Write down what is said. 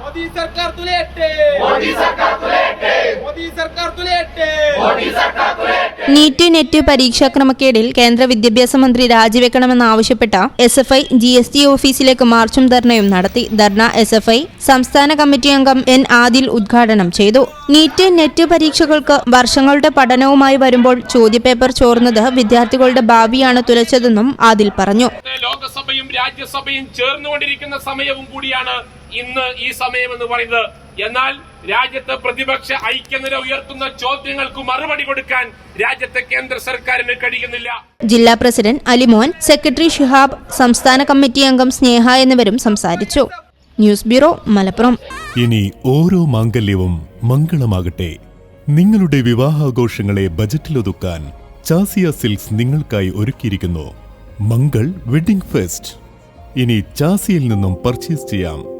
മോദി സർക്കാർ തുലയട്ടെ മോദി സർക്കാർ തുലയട്ടെ മോദി സർക്കാർ തുലയട്ടെ മോദി സർക്കാർ തുലയട്ടെ നീറ്റ് നെറ്റ് പരീക്ഷാക്രമക്കേടിൽ കേന്ദ്ര വിദ്യാഭ്യാസ മന്ത്രി രാജിവെക്കണമെന്നാവശ്യപ്പെട്ട S F I G S T ഓഫീസിലേക്ക് മാർച്ചും ധർണയും നടത്തി. ധർണ എസ് എഫ് ഐ സംസ്ഥാന കമ്മിറ്റി അംഗം എൻ ആദിൽ ഉദ്ഘാടനം ചെയ്തു. നീറ്റ് നെറ്റ് പരീക്ഷകൾക്ക് വർഷങ്ങളുടെ പഠനവുമായി വരുമ്പോൾ ചോദ്യപേപ്പർ ചോർന്നത് വിദ്യാർത്ഥികളുടെ ഭാവിയാണ് തുലച്ചതെന്നും ആദിൽ പറഞ്ഞു. ലോകസഭയും രാജ്യസഭയും ചേർന്നുകൊണ്ടിരിക്കുന്ന സമയവും കൂടിയാണ് ഇന്ന് ഈ സമയം എന്ന് പറയുന്നത് എന്നാൽ രാജ്യത്തെ പ്രതിപക്ഷ ഐക്യനില ഉയർത്തുന്ന ചോദ്യങ്ങൾക്ക് മറുപടി കൊടുക്കാൻ രാജ്യത്തെ കേന്ദ്ര സർക്കാരിന് കഴിയുന്നില്ല. ജില്ലാ പ്രസിഡന്റ് അലിമോൻ സെക്രട്ടറി ഷിഹാബ് സംസ്ഥാന കമ്മിറ്റി അംഗം സ്നേഹ എന്നിവരും സംസാരിച്ചു. News bureau Malappuram. ഇനി ഓരോ മാംഗല്യവും മംഗളമാകട്ടെ. നിങ്ങളുടെ വിവാഹാഘോഷങ്ങളെ ബജറ്റിലൊതുക്കാൻ ചാസിയ സിൽക്സ് നിങ്ങൾക്കായി ഒരുക്കിയിരിക്കുന്നു. Mangal wedding fest. ഇനി ചാസിയിൽ നിന്നും പർച്ചേസ് ചെയ്യാം.